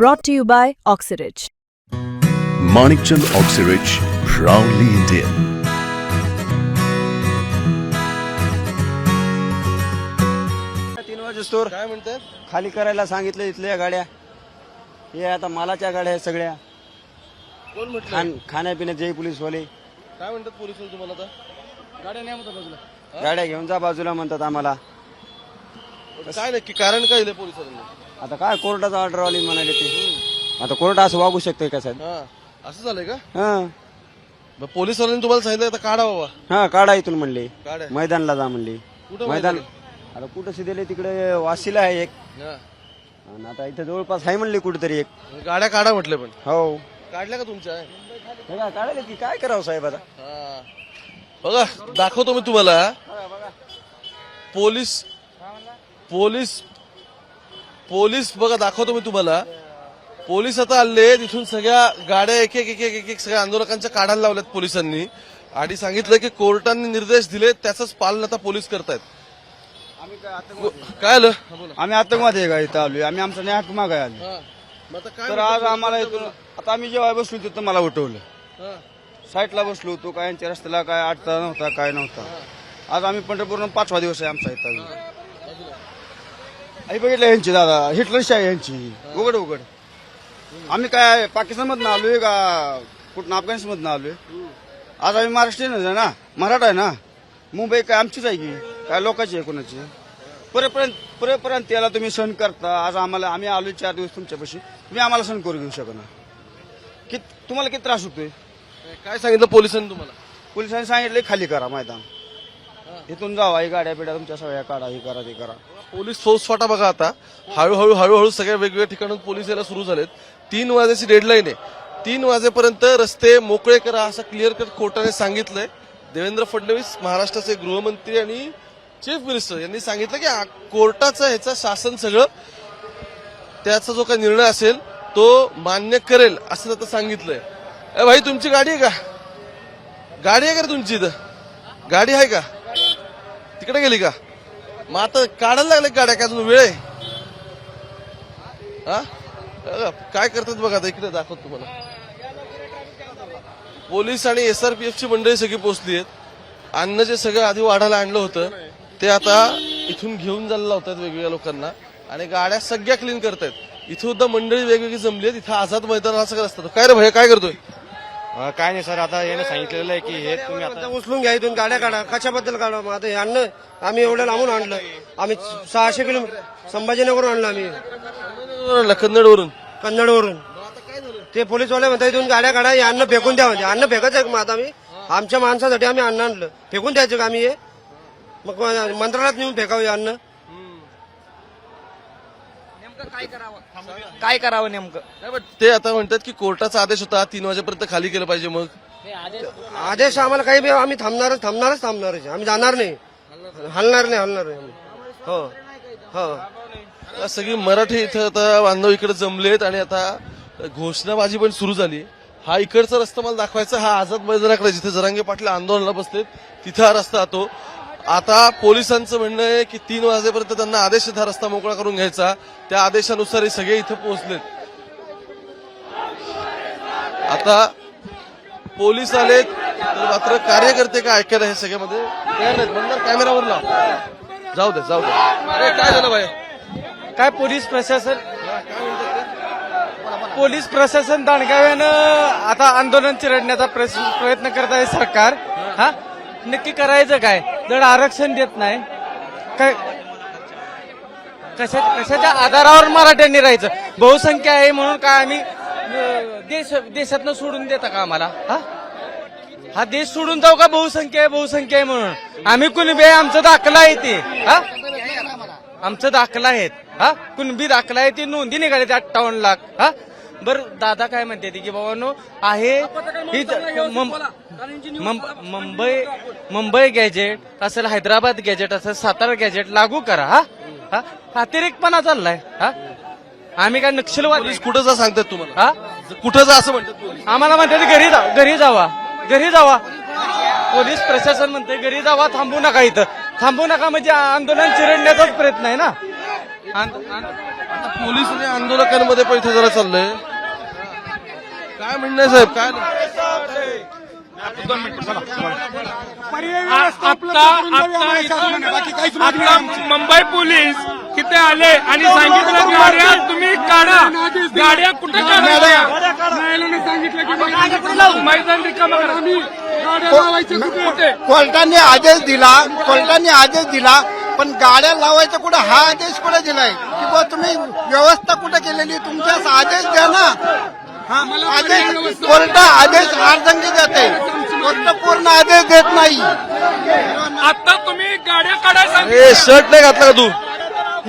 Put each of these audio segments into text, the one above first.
Brought to you by Oxyridge. Manikchand Oxyrich, proudly Indian. तीन वाजेस्तोर काय म्हणतात खाली करायला सांगितलं इथल्या गाड्या. हे आता मालाच्या गाड्या आहेत सगळ्या. कोण म्हटलं? खान खाण्यापिण्यात जय पोलीसवाले. काय म्हणतात पोलीस तुम्हाला आता? गाड्या नाही म्हणतात बाजूला. गाड्या घेऊन जा बाजूला म्हणतात आम्हाला. काय नक्की कारण काय दिलं पोलिसांनी? आता काय कोर्टाचा ऑर्डर आली म्हणाले ते? आता कोर्ट असं वागू शकतोय का साहेब? हा. असं झालंय का? हा. मग पोलिसवाल्यांनी तुम्हाला सांगितलं आता काढा बाबा. हा काढा इथून म्हणले. काढा. मैदानला जा म्हणले. कुठं मैदान आता कुठं दिले तिकडे? वाशीला आहे एक. हा. आणि आता इथं जवळपास आहे म्हणले कुठेतरी एक. गाड्या काढा म्हटलं पण. हो. काढल्या का तुमच्या? काढायला की काय करावं साहेब आता? हा. बघा दाखवतो मी तुम्हाला. पोलीस पोलीस पोलीस बघा दाखवतो मी तुम्हाला. पोलीस आता आले तिथून सगळ्या गाड्या एक एक एक एक एक एक सगळ्या आंदोलकांच्या काढायला लावल्यात पोलिसांनी. आणि सांगितलं की कोर्टाने निर्देश दिले त्याचंच पालन आता पोलीस करतायत. काय आलं? आम्ही आतंकवादी का इथं आलोय? आम्ही आमचा न्याय मागाय आलो तर आज आम्हाला इथून आता आम्ही जेव्हा बसलो तिथं मला उठवलं. हा. साईडला बसलो होतो काय यांच्या रस्त्याला काय अडथळा नव्हता काय नव्हता. आज आम्ही पंढरपूर पाचवा दिवस आहे आमचा इथं. आई बघितलं यांची दादा? हिटलरशी आहे यांची. उघड उघड. आम्ही काय पाकिस्तान मधनं आलोय का कुठं अफगाणिस्तान मधनं आलोय? आज आम्ही महाराष्ट्रीयनच आहे ना? मराठा आहे ना? मुंबई काय आमचीच आहे की? काय लोकांची आहे कोणाची? परपर्यंत परपर्यंत त्याला तुम्ही सण करता. आज आम्हाला आम्ही आलोय चार दिवस तुमच्यापाशी. तुम्ही आम्हाला सण करू घेऊ शकणार कि तुम्हाला किती त्रास होतोय? काय सांगितलं पोलिसांनी तुम्हाला? पोलिसांनी सांगितले खाली करा मैदान. इथून जावा ही गाड्या पिढ्या तुमच्या सगळ्या काढा हे करा ते करा. पोलीस फौजफाटा बघा आता. हळूहळू हळूहळू सगळ्या वेगवेगळ्या ठिकाणून पोलीस यायला सुरू झालेत. तीन वाजेची डेडलाईन आहे. तीन वाजेपर्यंत रस्ते मोकळे करा असं क्लिअर कट कोर्टाने सांगितलंय. देवेंद्र फडणवीस महाराष्ट्राचे गृहमंत्री आणि चीफ मिनिस्टर यांनी सांगितलं की कोर्टाचं ह्याचं शासन सगळं त्याचा जो काही निर्णय असेल तो मान्य करेल असं आता सांगितलंय. अरे भाई तुमची गाडी आहे का? गाडी आहे का तुमची इथं? गाडी आहे का? तिकडे गेली का? मग आता काढायला लागले गाड्या? काय अजून वेळ आहे? हा? काय करतात बघा आता इकडे दाखवत तुम्हाला. पोलीस आणि एसआरपीएफ ची मंडळी सगळी पोहोचली आहेत. अन्न जे सगळं आधी वाढायला आणलं होतं ते आता इथून घेऊन जायला लावतात वेगवेगळ्या लोकांना. आणि गाड्या सगळ्या क्लीन करतायत. इथं सुद्धा मंडळी वेगवेगळी जमली आहेत. इथं आझाद मैदान हा सगळं असतात काय रे भैया काय करतोय? काय नाही सर आता याने सांगितलेलं आहे की हे तुम्ही आता उचलून घ्या इथून गाड्या काढा कशाबद्दल काढा मग? आता हे अन्न आम्ही एवढं लांबून आणलं. आम्ही सहाशे किलोमीटर संभाजीनगरहून आणलं आम्ही. कन्नडवरून? कन्नडवरून. ते पोलीसवाले म्हणतात इथून गाड्या काढा हे अन्न फेकून द्या म्हणजे. अन्न फेकायचं मग आता आम्ही. आमच्या माणसासाठी आम्ही अन्न आणलं. फेकून द्यायचं का आम्ही हे? मग मंत्रालयात नेऊन फेकावं हे अन्न. काय करावं? नेमकं? नाही, पण ते आता म्हणतात की कोर्टाचा आदेश होता तीन वाजेपर्यंत खाली केलं पाहिजे मग. आदेश आम्हाला काही बी आम्ही थांबणारच थांबणारच थांबणारच. आम्ही जाणार नाही. हलणार नाही हलणार नाही आम्ही. हो हो. आता सगळी मराठी इथं आता बांधव इकडे जमलेत आणि आता घोषणाबाजी पण सुरू झाली. हा इकडचा रस्ता मला दाखवायचा हा आझाद मैदानाकडे जिथे जरांगे पाटील आंदोलनाला बसलेत तिथे हा रस्ता तो आता पोलिसांचं म्हणणं आहे की तीन वाजेपर्यंत त्यांना आदेश हा रस्ता मोकळा करून घ्यायचा. त्या आदेशानुसार हे सगळे इथं पोहोचलेत. आता पोलीस आलेत तर मात्र कार्यकर्ते काय ऐकायला हे सगळ्यामध्ये तयार नाहीत. म्हणणार कॅमेरावर लाव. जाऊ दे जाऊ दे. अरे काय झालं बाय काय पोलीस प्रशासन? पोलीस प्रशासन दांडगाव्यानं आता आंदोलन चिरडण्याचा प्रयत्न करत आहे सरकार. हा? नक्की करायचं काय? जर आरक्षण देत नाही. काय कशा कशाच्या आधारावर मराठ्यांनी राहायचं? बहुसंख्या आहे म्हणून काय आम्ही देश देशातनं सोडून देता का आम्हाला? हा? हा देश सोडून जाऊ का बहुसंख्या आहे बहुसंख्या आहे म्हणून? आम्ही कुणबी आहे आमचा दाखला आहे ते. हा? आमचं दाखला आहेत. हा? कुणबी दाखला आहे ते नोंदी निघाले ते अठ्ठावन्न लाख. हा? बर दादा काय म्हणते ते की बाबांनो आहे मुंबई मुंबई गॅजेट असेल हैदराबाद गॅजेट असेल सातारा गॅजेट लागू करा हा? हा? अतिरेकपणा चाललाय हा? आम्ही काय नक्षलवादी पोलीस कुठं जा सांगतात तुम्हाला? हा? कुठं जा असं म्हणतात पोलीस? आम्हाला म्हणतात घरी जा घरी जावा घरी जावा. पोलीस प्रशासन म्हणते घरी जावा थांबू नका इथं. थांबू नका म्हणजे आंदोलन चिरडण्याचाच प्रयत्न आहे ना? आंद- आंद- आता पोलीस आणि आंदोलकांमध्ये पण इथे जरा चाललंय. काय म्हणणं आहे साहेब? काय आता मुंबई पोलीस तिथे आले आणि सांगितलं गाड्या तुम्ही काढा. गाड्या कुठे काढायच्या? मैदान रिकामं करा. कुठे? कोर्टाने आदेश दिला कोर्टाने आदेश दिला पण गाड्या लावायचा कुठे? हा आदेश कुठे दिलाय? की बुवा तुम्ही व्यवस्था कुठे केलेली? तुमचा आदेश द्या ना. हा, आदेश कोर्ट आदेश अर्धंगी देते. कोर्ट पूर्ण आदेश देत नाही. आता तुम्ही गाड्या काढायला ए शर्ट नाही घातला का तू?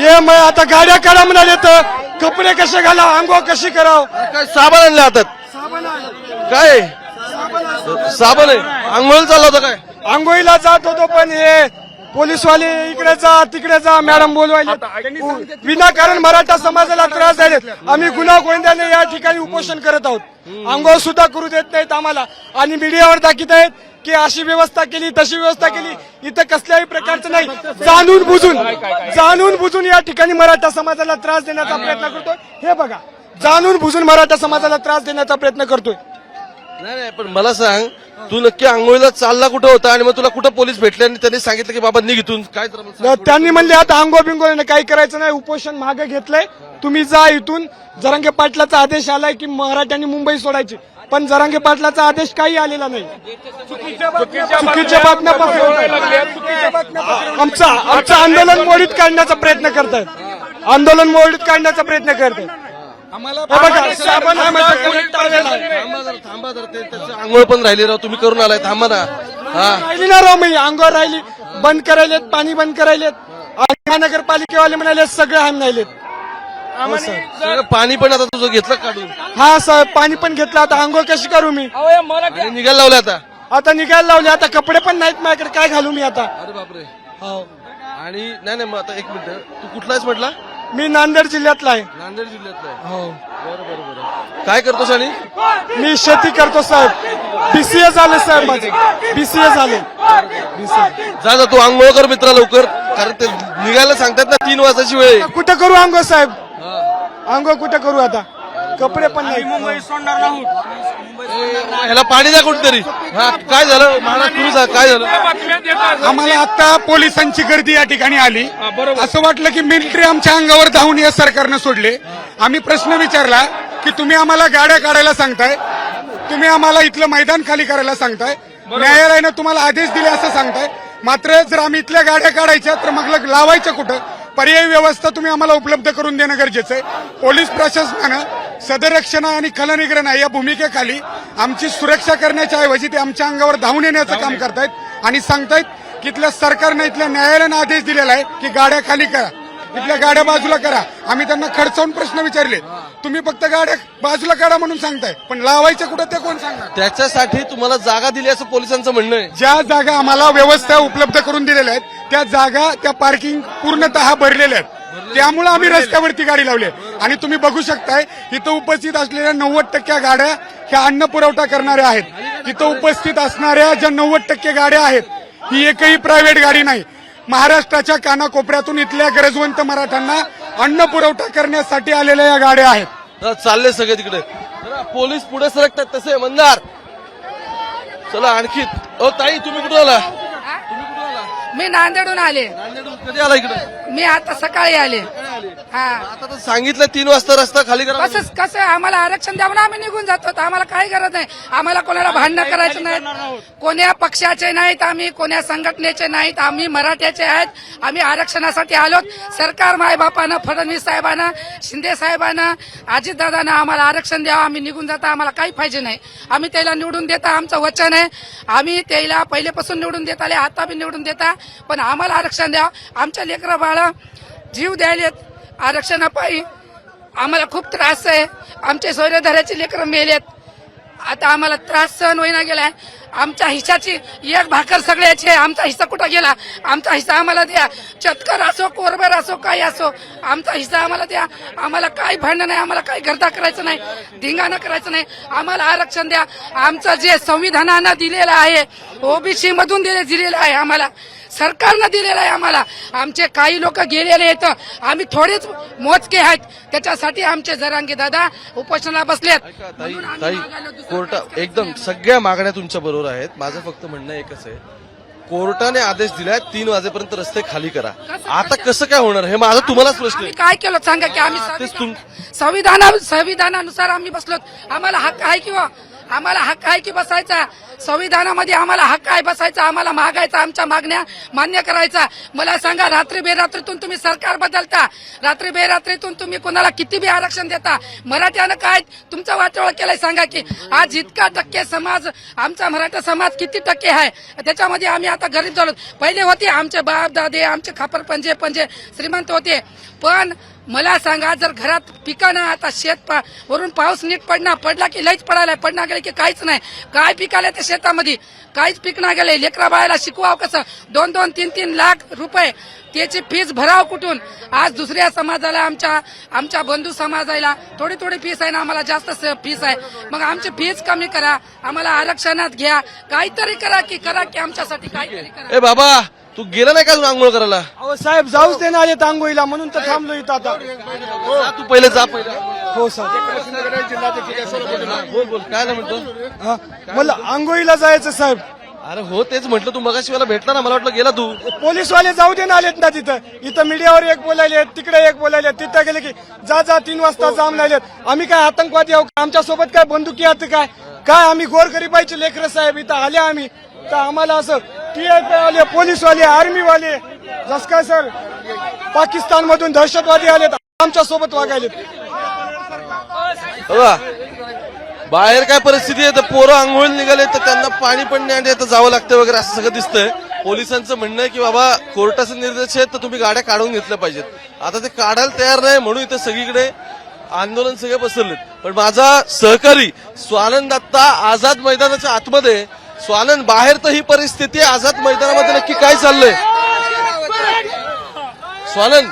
ये मग आता गाड्या काढा म्हणाले तर. कपडे कसे घाला आंघोळ कशी कराव? काय साबण आणले हातात? काय? साबण आहे. आंघोळ चालला होता काय? आंघोळीला जात होतो पण हे पोलीसवाले इकडे जा तिकडे जा मॅडम बोलवायले. विनाकारण मराठा समाजाला त्रास द्यायले आम्ही गुन्हा गोविंदाने या ठिकाणी उपोषण करत आहोत. आंघोळ सुद्धा करू देत नाहीत आम्हाला. आणि मीडियावर दाखवत आहेत की अशी व्यवस्था केली तशी व्यवस्था केली. इथं कसल्याही प्रकारचं नाही. जाणून बुजून जाणून बुजून या ठिकाणी मराठा समाजाला त्रास देण्याचा प्रयत्न करतोय. हे बघा जाणून बुजून मराठा समाजाला त्रास देण्याचा प्रयत्न करतोय. नाही नाही पण मला सांग तू नक्की आंघोळीला चालला कुठं होता आणि मग तुला कुठं पोलीस भेटले आणि त्यांनी सांगितलं की बाबा निघ इथून? काय तर मला सांग. तर त्यांनी म्हणले आता आंघोळ बिंगोळ काही करायचं नाही उपोषण मागे घेतलंय. तुम्ही जा इथून. जरांगे पाटलाचा आदेश आलाय की मराठ्यांनी मुंबई सोडायची. पण जरांगे पाटलाचा आदेश काही आलेला नाही. चुकीच्या बातम्या. आमचं आमचं आंदोलन मोडीत काढण्याचा प्रयत्न करतायत. आंदोलन मोडीत काढण्याचा प्रयत्न करतायत. हे. थांबा जरा थांबा जरा ते त्याचं आंघोळ पण राहिली राव तुम्ही करून आलाय थांबा ना. हा. राहिली ना राव मी अंगावर राहिली. बंद करायलेत पाणी बंद करायलेत. महानगरपालिकेवाले म्हणाले सगळे हाण राहिलेत. सगळं पाणी पण आता तुझं घेतलं काढून. हा साहेब पाणी पण घेतलं. आता आंघोळ कशी करू मी? आणि निघायला लावलं आता. आता निघायला लावले आता कपडे पण नाहीत माझ्याकडे. काय घालू मी आता? अरे बापरे. हो. आणि नाही नाही मग आता एक मिनिट. तू कुठला आहेस म्हटला? मी नांदेड जिल्ह्यातला आहे. नांदेड जिल्ह्यातला आहे. हो. बरं बरं बरं. काय करतोस आणि? मी शेती करतो साहेब. बीसीए झाले साहेब माझे. बीसीए झाले. जा जा तू आंघोळ कर मित्रा लवकर. कारण ते निघायला सांगतात ना तीन वाजताची वेळ आहे. कुठं करू आंघोळ साहेब? आंघोळ कुठं करू आता? कपडे पण नाही. मुंबई सोडणार नाहूत. ए, ह्याला पाणी द्या कुठेतरी. काय झालं? महाराज तुम्ही सांगा, काय झालं? आम्हाला आता पोलिसांची गर्दी या ठिकाणी आली. असं वाटलं की मिलिटरी आमच्या अंगावर धावून या सरकारनं सोडले. आम्ही प्रश्न विचारला की तुम्ही आम्हाला गाड्या काढायला सांगताय? तुम्ही आम्हाला इथलं मैदान खाली करायला सांगताय? न्यायालयानं तुम्हाला आदेश दिले असं सांगताय? मात्र जर आम्ही इथल्या गाड्या काढायच्या तर मग लग- लावायच्या कुठं? पर्यायी व्यवस्था तुम्ही आम्हाला उपलब्ध करून देणं गरजेचं आहे. पोलीस प्रशासनानं सदरक्षणा आणि खलनिग्रहणा या भूमिकेखाली. आमची सुरक्षा करण्याच्या ऐवजी ते आमच्या अंगावर धावून येण्याचं काम करतायत. आणि सांगतायत की इथल्या सरकारनं इथल्या न्यायालयानं आदेश दिलेला आहे की गाड्या खाली करा. इथल्या गाड्या बाजूला करा. आम्ही त्यांना खडसावून प्रश्न विचारले. तुम्ही फक्त गाड्या बाजूला करा म्हणून सांगताय. पण लावायच्या कुठं ते कोण सांगणार? त्याच्यासाठी तुम्हाला जागा दिली असं पोलिसांचं म्हणणं आहे. ज्या जागा आम्हाला व्यवस्था उपलब्ध करून दिलेल्या आहेत त्या जागा त्या पार्किंग पूर्णतः भरलेल्या आहेत. त्यामुळे आम्ही रस्त्यावरती गाडी लावली. आणि तुम्ही बघू शकताय इथं उपस्थित असलेल्या नव्वद टक्के गाड्या ह्या अन्न पुरवठा करणाऱ्या आहेत. इथं उपस्थित असणाऱ्या ज्या नव्वद टक्के गाड्या आहेत ही एकही प्रायव्हेट गाडी नाही. महाराष्ट्राच्या कानाकोपऱ्यातून इथल्या गरजवंत मराठ्यांना अन्न पुरवठा करण्यासाठी आलेल्या या गाड्या आहेत. चालले सगळे तिकडे. पोलीस पुढे सरकतात तसे मंदार. चला आणखी. ओ ताई तुम्ही कुठे आला मी नांदेडून आले. कधी आला इकडे? मी आता सकाळी आले. हा. आता तर सांगितलं तीन वाजता रस्ता खाली करा कसं कसं आम्हाला आरक्षण द्यावं ना आम्ही निघून जातो. आम्हाला काही गरज नाही. आम्हाला कोणाला भांडणं करायचं नाही. कोण्या पक्षाचे नाहीत आम्ही कोण्या संघटनेचे नाहीत. आम्ही मराठ्याचे आहेत. आम्ही आरक्षणासाठी आलोत. सरकार मायबापानं फडणवीस साहेबांना शिंदे साहेबांना अजितदादांना आम्हाला आरक्षण द्यावं. आम्ही निघून जाता आम्हाला काही पाहिजे नाही. आम्ही त्याला निवडून देता आमचं वचन आहे. आम्ही त्याला पहिलेपासून निवडून देत आले आता बी निवडून देता. पण आम्हाला आरक्षण द्या. आमच्या लेकरं बाळा जीव द्यायलेत. आरक्षणापायी आम्हाला खूप त्रास आहे. आमचे सौर्यधराचे लेकरं मेलेत. आता आम्हाला त्रास सहन होईना गेलाय. आमच्या हिशाची एक भाकर सगळ्याची आहे. आमचा हिस्सा कुठं गेला? आमचा हिस्सा आम्हाला द्या. चतकर असो कोरबर असो काही असो आमचा हिस्सा आम्हाला द्या. आम्हाला काही भांडण नाही. आम्हाला काही गर्दा करायचं नाही. धिंगाणं करायचं नाही. आम्हाला आरक्षण द्या. आमचं जे संविधानानं दिलेलं आहे ओबीसी मधून दिले दिलेलं आहे आम्हाला सरकारनं दिलेला आहे आम्हाला. आमचे काही लोक गेलेले आहेत. आम्ही थोडेच मोजके आहेत. त्याच्यासाठी आमचे जरांगे दादा उपोषणाला बसलेत. कोर्टा एकदम सगळ्या मागण्या तुमच्या बरोबर आहेत. माझं फक्त म्हणणं एकच आहे. कोर्टाने आदेश दिलाय तीन वाजेपर्यंत रस्ते खाली करा. आता कसं काय होणार? हे माझा तुम्हालाच प्रश्न आहे. काय केलं? सांगा की आम्ही संविधान संविधानानुसार आम्ही बसलो आम्हाला हक्क आहे किंवा आम्हाला हक्क आहे की बसायचा? संविधानामध्ये आम्हाला हक्क आहे बसायचा आम्हाला मागायचा आमच्या मागण्या मान्य करायचा. मला सांगा रात्री बेरात्रीतून तुम्ही सरकार बदलता? रात्री बेरात्रीतून तुम्ही कोणाला किती बी आरक्षण देता? मराठ्यानं काय तुमचं वाटोळ केलाय सांगा की आज इतका टक्के समाज आमचा मराठा समाज किती टक्के आहे? त्याच्यामध्ये आम्ही आता गरीब झालो. पहिले होते आमचे बाप दादे आमचे खापर पंजे पंजे श्रीमंत होते. पण मला सांगा जर घरात पिकानं आता शेत पा- वरून पाऊस नीट पडणार पडला की लईच पडायला पडणार गेले की काहीच नाही. काय पिकाले ते शेतामध्ये? काहीच पिकणार गेले. लेकरा बाळाला शिकवावं कसं? दोन दोन तीन तीन लाख रुपये. त्याची फीस भराव कुठून? आज दुसऱ्या समाजाला आमच्या आमच्या बंधू समाजाला थोडी थोडी फीस आहे ना आम्हाला जास्त फीस आहे. मग आमची फीस कमी करा. आम्हाला आरक्षणात घ्या. काहीतरी करा की करा की आमच्यासाठी काहीतरी करा. ए बाबा तू गेला नाही का अजून आंघोळ करायला? अहो साहेब जाऊच दे ना आले आंघोळीला म्हणून तर थांबलो इथं आता. जा तू पहिले जा पहिले. हो सर. बोल बोल. काय म्हणतो? हा, मला आंघोळीला जायचं साहेब. अरे हो तेच म्हटलं तू मगाशी मला भेटला ना मला वाटलं गेला तू. पोलीसवाले जाऊ दे ना आलेत ना तिथं. इथं मीडियावर एक बोलायले तिकडे एक बोलायले तिथं गेले की जा जा तीन वाजता जाम लावलेत आम्ही काय आतंकवादी आहोत? आमच्यासोबत काय बंदुकी आहेत काय? काय आम्ही गोरगरीबाईचे लेकर साहेब? इथं आले आम्ही. तर आम्हाला असं टी आले पोलीसवाले आर्मीवाले जस काय सर पाकिस्तान मधून दहशतवादी आलेत आमच्यासोबत वागायले बाहेर काय परिस्थिती आहे तर पोरं आंघोळीला निघाले तर त्यांना पाणी पण नाही आणि जावं लागतं वगैरे असं सगळं दिसतंय. पोलिसांचं म्हणणं आहे की बाबा कोर्टाचे निर्देश आहेत तर तुम्ही गाड्या काढून घेतल्या पाहिजेत. आता ते काढायला तयार नाही म्हणून इथे सगळीकडे आंदोलन सगळे पसरलेत पण माझा सहकारी स्वानंद दत्ता आझाद मैदानाच्या आतमध्ये स्वानंद बाहेर तर ही परिस्थिती आहे. आझाद मैदानामध्ये नक्की काय चाललंय? स्वानंद